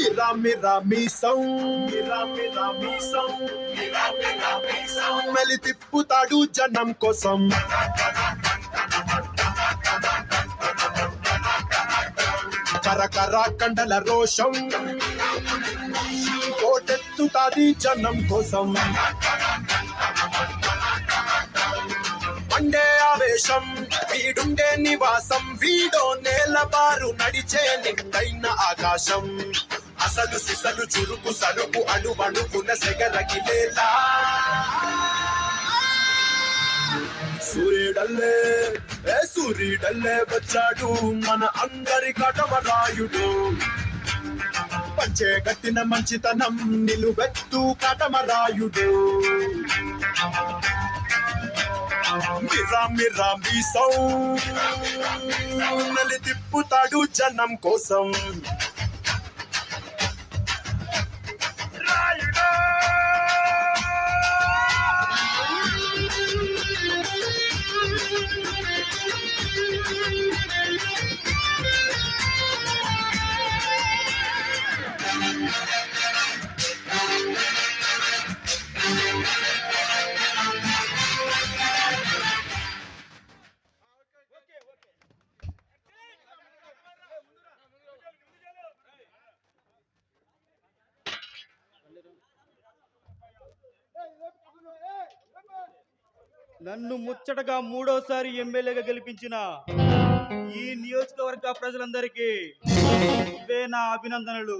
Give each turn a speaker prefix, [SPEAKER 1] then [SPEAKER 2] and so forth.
[SPEAKER 1] మిరా మీసం మిరా మిరా మీసం మెలి తిప్పుతాడు జనం కోసం. కరకర కండల రోషం. కోటెత్తుతాది జనం కోసం. మండే ఆవేశం వీడుండే నివాసం వీడో నేలబారు నడిచే నిండైన ఆకాశం. అసలు సిసలు చురుకు సరుకు అణువణుకున సెగరగిలేలా. సూర్యుడల్లే ఏ సూర్యుడల్లే వచ్చాడు మన అందరి కటమరాయుడు. పంచే కట్టిన మంచితనం నిలువెత్తు కటమరాయుడు. మిరా మిరా మీసం నలి తిప్పుతాడు జనం కోసం.
[SPEAKER 2] నన్ను ముచ్చటగా మూడోసారి ఎమ్మెల్యేగా గెలిపించిన ఈ నియోజకవర్గ ప్రజలందరికీ ఇవే నా అభినందనలు.